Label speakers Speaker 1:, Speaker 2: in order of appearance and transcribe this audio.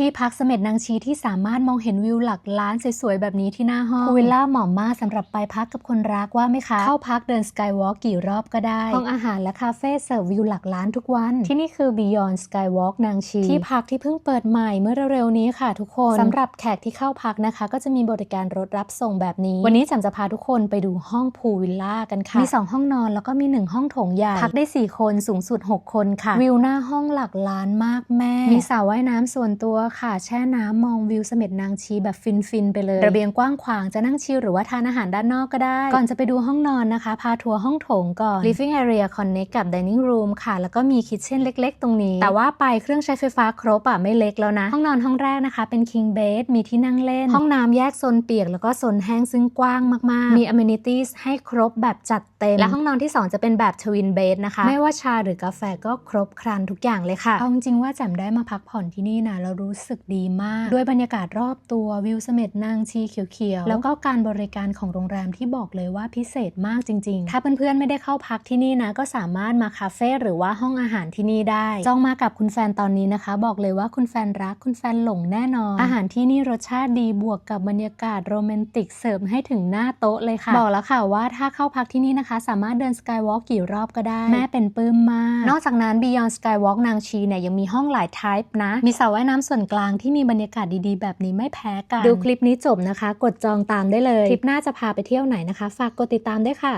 Speaker 1: ที่พักเสม็ดนางชีที่สามารถมองเห็นวิวหลักล้านสวยๆแบบนี้ที่หน้าห้องพูลวิลล่าเหมาะมากสำหรับไปพักกับคนรักว่าไหมคะ เข้าพักเดินสกายวอล์กกี่รอบก็ได้ ห้องอาหารและคาเฟ่เสิร์ฟวิวหลักล้านทุกวัน ที่นี่คือ Beyond Skywalk นางชี ที่พักที่เพิ่งเปิดใหม่เมื่อเร็วๆนี้ค่ะทุกคนสำหรับแขกที่เข้าพักนะคะ ก็จะมีบริการรถรับส่งแบบนี้ วันนี้จำจะพาทุกคนไปดูห้องพูลวิลล่ากันค่ะมี 2 ห้องนอนแล้วก็มี 1 ห้องโถงใหญ่พักได้ 4 คนสูงสุด 6 คนค่ะ วิวหน้าห้องหลักล้านมากแม่ มีสระว่ายน้ำส่วนตัวค่ะ แช่น้ำมองวิวเสม็ดนางชีแบบฟินๆไปเลย ระเบียงกว้างขวางจะนั่งชิลหรือว่าทานอาหารด้านนอกก็ได้ ก่อนจะไปดูห้องนอนนะคะ พาทัวร์ห้องโถงก่อน living area connect กับ dining room ค่ะ แล้วก็มีคิทเช่นเล็ก ๆ ตรงนี้ แต่ว่าไปเครื่องใช้ไฟฟ้าครบอะไม่เล็กแล้วนะ ห้องนอนห้องแรกนะคะ เป็น king bed มีที่นั่งเล่น ห้องน้ำแยกโซนเปียก แล้วก็โซนแห้งซึ่งกว้างมากๆ มี amenities ให้ครบแบบจัดเต็ม และห้องนอนที่ 2 จะเป็นแบบ twin bed นะคะ ไม่ว่าชาหรือกาแฟก็ครบครันทุกอย่างเลยค่ะเอาจริงๆว่าแจ่มได้มาพักผ่อนที่นี่นะแล้วรู้สึกดีมาก ด้วยบรรยากาศรอบตัววิวเสม็ดนางชีเขียวๆ แล้วก็การบริการของโรงแรมที่บอกเลยว่าพิเศษมากจริง ๆ ถ้าเพื่อนๆไม่ได้เข้าพักที่นี่นะก็สามารถมาคาเฟ่หรือว่าห้องอาหารที่นี่ได้ จองมากับคุณแฟนตอนนี้นะคะ บอกเลยว่าคุณแฟนรักคุณแฟนหลงแน่นอน อาหารที่นี่รสชาติดีบวกกับบรรยากาศโรแมนติกเสิร์ฟให้ถึงหน้าโต๊ะเลยค่ะ บอกแล้วค่ะว่าถ้าเข้าพักที่นี่นะคะ สามารถเดินสกายวอล์กกี่รอบก็ได้ แม่เป็นปื้มมาก นอกจากนั้น Beyond Skywalk นางชีเนี่ยยังมีห้องหลาย type นะ มีสระว่ายน้ำส่วนนกลางที่มีบรรยากาศดีๆ แบบนี้ไม่แพ้กัน ดูคลิปนี้จบนะคะ กดจองตามได้เลย คลิปหน้าจะพาไปเที่ยวไหนนะคะ ฝากกดติดตามด้วยค่ะ